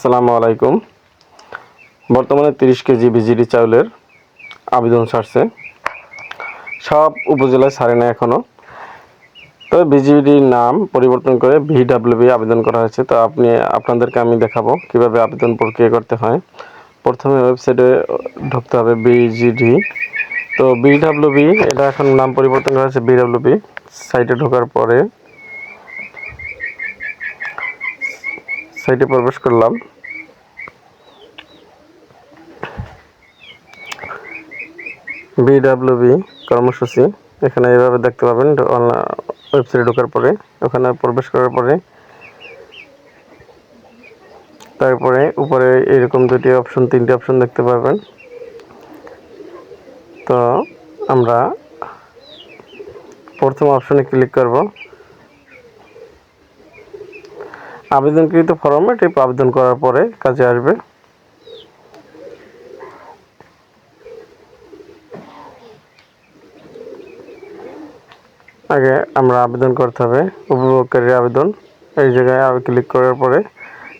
আসসালামু আলাইকুম। বর্তমানে তিরিশ কেজি বিজিডি চাউলের আবেদন ছাড়ছে সব উপজেলায় ছাড়ে না এখনও তবে বিজিবিডির নাম পরিবর্তন করে ভিডাব্লিউবি আবেদন করা হয়েছে। তো আপনি, আপনাদেরকে আমি দেখাবো কীভাবে আবেদন প্রক্রিয়া করতে হয়। প্রথমে ওয়েবসাইটে ঢুকতে হবে বিজিডি। তো বিডাব্লিউবি এটা এখন নাম পরিবর্তন করা হয়েছে বিডাব্লিউবি সাইটে ঢোকার পরে সাইটে প্রবেশ করলাম। বিডাব্লিউবি কর্মসূচি, এখানে এভাবে দেখতে পাবেন ওয়েবসাইটে ঢোকার পরে, ওখানে প্রবেশ করার পরে, তারপরে উপরে এরকম দুটি অপশন তিনটি অপশন দেখতে পাবেন তো আমরা প্রথম অপশনে ক্লিক করব। আবেদনকৃত ফর্মে টিপ আবেদন করার পরে কাজে আসবে। আগে আমরা আবেদন করতে হবে, উপভোগকারীর আবেদন। এই জায়গায় ক্লিক করার পরে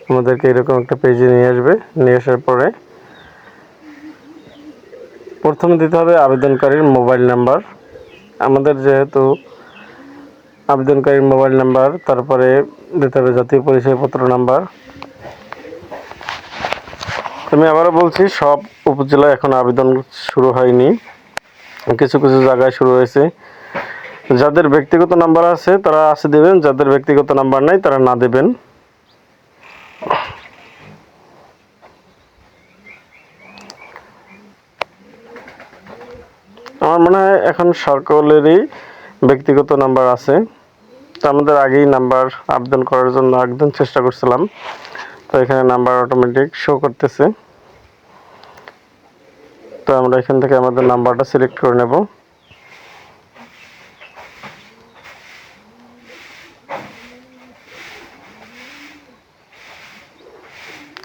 আমাদেরকে এরকম একটা পেজে নিয়ে আসবে। নিয়ে আসার পরে প্রথমে দিতে হবে আবেদনকারীর মোবাইল নাম্বার। আমাদের যেহেতু আবেদনকারীর মোবাইল নাম্বার, তারপরে দিতে হবে জাতীয় পরিচয়পত্র নাম্বার। আমি আবারও বলছি, সব উপজেলায় এখন আবেদন শুরু হয়নি। কিছু কিছু জায়গায় শুরু হয়েছে। যাদের ব্যক্তিগত নাম্বার আছে, তারা আসে দেবেন। যাদের ব্যক্তিগত নাম্বার নাই, তারা না দেবেন। আমার মনে হয় এখন সকলেরই ব্যক্তিগত নাম্বার আছে। তো আমাদের আগেই নাম্বার আবেদন করার জন্য একদম চেষ্টা করছিলাম। তো এখানে নাম্বার অটোমেটিক শো করতেছে। তো আমরা এখান থেকে আমাদের নাম্বারটা সিলেক্ট করে নেব।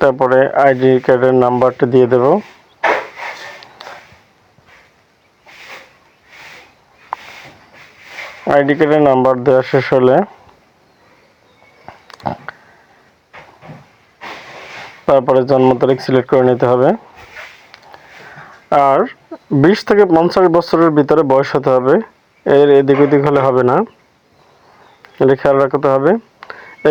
তারপরে আইডি কার্ডের নাম্বারটা দিয়ে দেব। আইডি কার্ডের নাম্বার দেওয়া শেষ হলে তারপরে জন্ম তারিখ সিলেক্ট করে নিতে হবে। আর বিশ থেকে পঞ্চাশ বছরের ভিতরে বয়স হতে হবে। এর এদিক ওদিক হলে হবে না। এটা খেয়াল রাখতে হবে।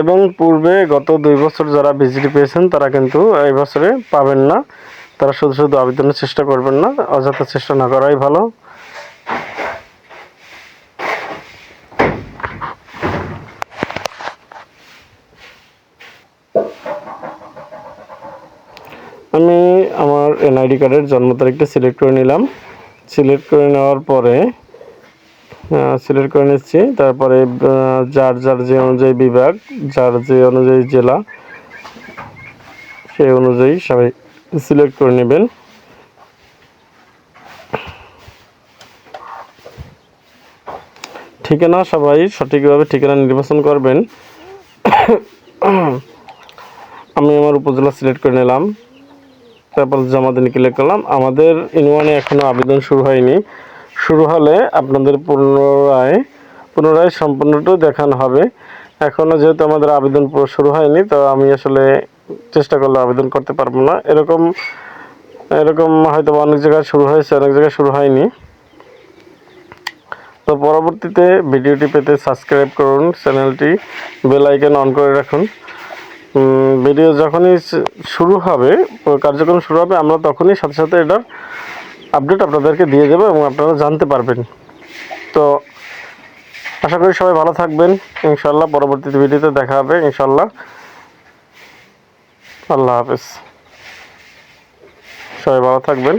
এবং পূর্বে গত দুই বছর যারা ভিজিটি পেয়েছেন, তারা কিন্তু এই বছরে পাবেন না। তারা শুধু শুধু আবেদনের চেষ্টা করবেন না। অযথা চেষ্টা না করাই ভালো। আমি আমার এনআইডি কার্ডের জন্ম তারিখটা সিলেক্ট করে নিলাম। সিলেক্ট করে নেওয়ার পরে সিলেক্ট করে নিচ্ছি। তারপরে যার যার যে অনুযায়ী বিভাগ, যার যে অনুযায়ী জেলা, সেই অনুযায়ী সবাই সিলেক্ট করে নেবেন। ঠিকানা সবাই সঠিকভাবে ঠিকানা নির্বাচন করবেন। আমি আমার উপজেলা সিলেক্ট করে নিলাম। তারপর জমা দিন ক্লিক করলাম আমাদের ইনওয়ানে এখনও আবেদন শুরু হয়নি। শুরু হলে আপনাদের পুনরায় পুনরায় সম্পূর্ণটা দেখানো হবে। এখনও যেহেতু আমাদের আবেদন শুরু হয়নি, তো আমি আসলে চেষ্টা করলে আবেদন করতে পারব না। এরকম এরকম হয়তো অনেক জায়গায় শুরু হয়েছে, অনেক জায়গায় শুরু হয়নি। তো পরবর্তীতে ভিডিওটি পেতে সাবস্ক্রাইব করুন, চ্যানেলটি বেল আইকন অন করে রাখুন। ভিডিও যখনই শুরু হবে কার্যক্রম শুরু হবে, আমরা তখনই সাথে সাথে এটার আপডেট আপনাদেরকে দিয়ে দেবো এবং আপনারা জানতে পারবেন। তো, আশা করি সবাই ভালো থাকবেন। ইনশাল্লাহ পরবর্তী ভিডিওতে দেখা হবে। ইনশাল্লাহ আল্লাহ হাফেজ। সবাই ভালো থাকবেন।